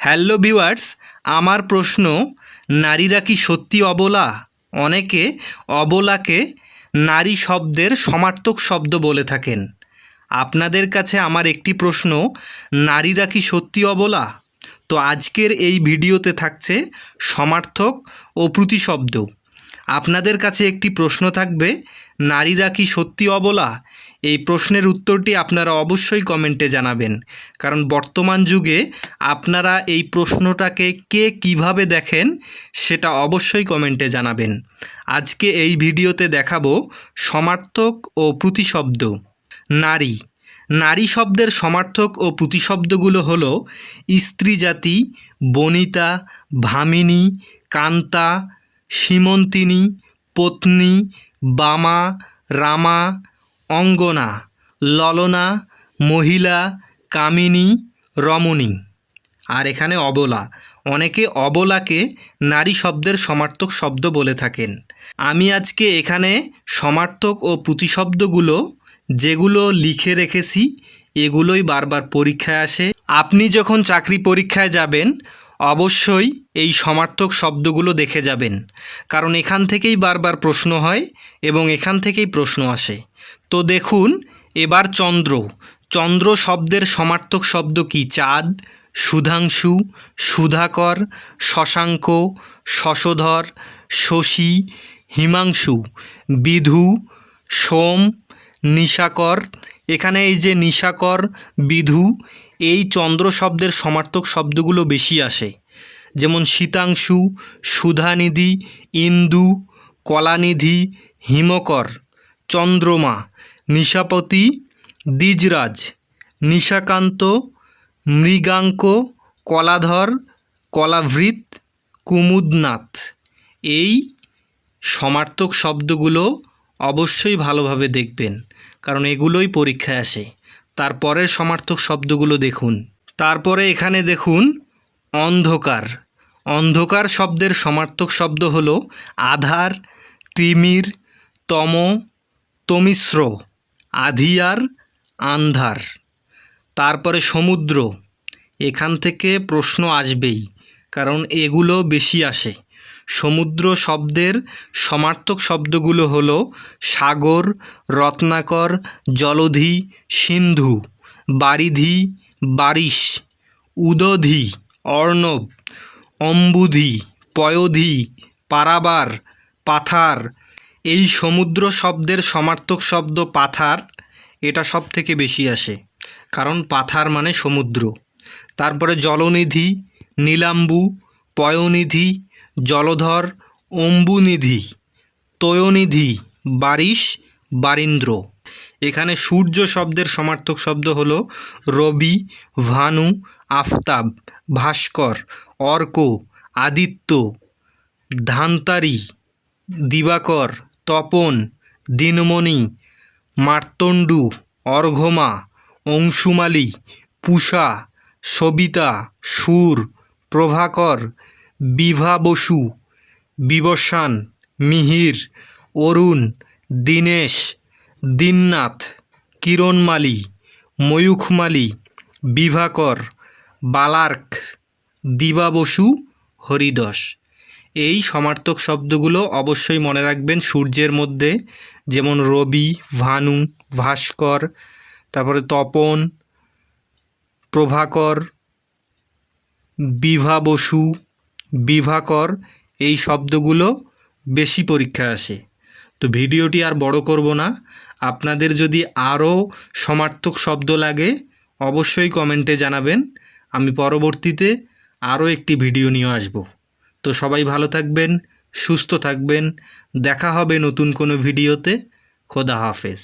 Hello viewers, আমার প্রশ্ন, নারীরা কি সত্যি অবলা? অনেকে অবলাকে নারী শব্দের সমার্থক শব্দ বলে থাকেন। আপনাদের কাছে আমার একটি প্রশ্ন, নারীরা কি সত্যি অবলা? তো আজকের এই ভিডিওতে থাকছে সমার্থক ও প্রতিশব্দ। আপনাদের কাছে একটি প্রশ্ন থাকবে, নারীরা কি সত্যি অবলা? এই প্রশ্নের উত্তরটি আপনারা অবশ্যই কমেন্টে জানাবেন। কারণ বর্তমান যুগে আপনারা এই প্রশ্নটাকে কে কীভাবে দেখেন, সেটা অবশ্যই কমেন্টে জানাবেন। আজকে এই ভিডিওতে দেখাবো সমার্থক ও প্রতিশব্দ। নারী। নারী শব্দের সমার্থক ও প্রতিশব্দগুলো হল স্ত্রী জাতি বনিতা, ভামিনী, কান্তা সীমন্তিনী, পত্নী, বামা, রামা, অঙ্গনা, ললনা, মহিলা, কামিনী, রমণী। আর এখানে অবলা। অনেকে অবলাকে নারী শব্দের সমার্থক শব্দ বলে থাকেন। আমি আজকে এখানে সমার্থক ও প্রতিশব্দগুলো, যেগুলো লিখে রেখেছি, এগুলোই বারবার পরীক্ষায় আসে। আপনি যখন চাকরি পরীক্ষায় যাবেন অবশ্যই এই সমার্থক শব্দগুলো দেখে যাবেন, কারণ এখান থেকেই বারবার প্রশ্ন হয় এবং এখান থেকেই প্রশ্ন আসে। তো দেখুন, এবার চন্দ্র। চন্দ্র শব্দের সমার্থক শব্দ কি? চাঁদ, সুধাংশু, সুধাকর, শশাঙ্ক, শশধর, শশী, হিমাংশু, বিধু, সোম, নিশাকর এখানে এই যে নিশাকর, বিধু, এই চন্দ্র শব্দের সমার্থক শব্দগুলো বেশি আসে। যেমন শীতাংশু, সুধানিধি, ইন্দু, কলানিধি, হিমকর, চন্দ্রমা, নিশাপতি, দ্বিজরাজ, নিশাকান্ত, মৃগাঙ্ক, কলাধর, কলাভৃত, কুমুদনাথ। এই সমার্থক শব্দগুলো অবশ্যই ভালোভাবে দেখবেন, কারণ এগুলোই পরীক্ষায় আসে। তারপরের সমার্থক শব্দগুলো দেখুন। তারপরে এখানে দেখুন, অন্ধকার। অন্ধকার শব্দের সমার্থক শব্দ হলো আধার, তিমির, তম তমিশ্র আধিয়ার আন্ধার। তারপরে সমুদ্র। এখান থেকে প্রশ্ন আসবেই, কারণ এগুলো বেশি আসে। সমুদ্র শব্দের সমার্থক শব্দগুলো হলো সাগর, রত্নাকর, জলধি, সিন্ধু, বারিধি, বারিশ, উদধি, অর্ণব, অম্বুধি, পয়োধি, পারাবার, পাথার। এই সমুদ্র শব্দের সমার্থক শব্দ পাথার, এটা সব থেকে বেশি আসে। কারণ পাথার মানে সমুদ্র। তারপরে জলনিধি, নীলাম্বু পয়নিধি, জলধর, অম্বুনিধি, তয়োনিধি, বারিশ, বারীন্দ্র। এখানে সূর্য শব্দের সমার্থক শব্দ হলো রবি, ভানু, আফতাব, ভাস্কর, অর্ক, আদিত্য, ধান্তারি, দিবাকর, তপন, দিনমণি, মার্তণ্ডু, অর্ঘমা, অংশুমালী, পূষা, সবিতা, সুর প্রভাকর, বিভা বসু, বিবসান, মিহির, অরুণ, দীনেশ, দীননাথ, কিরণমালী, ময়ূখমালী, বিভাকর, বালার্ক, দিবা বসু হরিদস এই সমার্থক শব্দগুলো অবশ্যই মনে রাখবেন সূর্যের মধ্যে, যেমন রবি, ভানু, ভাস্কর, তারপরে তপন, প্রভাকর বিভা বসু বিভাকর এই শব্দগুলো বেশি পরীক্ষায় আসে। তো ভিডিওটি আর বড় করব না। আপনাদের যদি আরও সমার্থক শব্দ লাগে, অবশ্যই কমেন্টে জানাবেন। আমি পরবর্তীতে আরও একটি ভিডিও নিয়ে আসব। তো সবাই ভালো থাকবেন, সুস্থ থাকবেন। দেখা হবে নতুন কোনো ভিডিওতে। খোদা হাফেজ।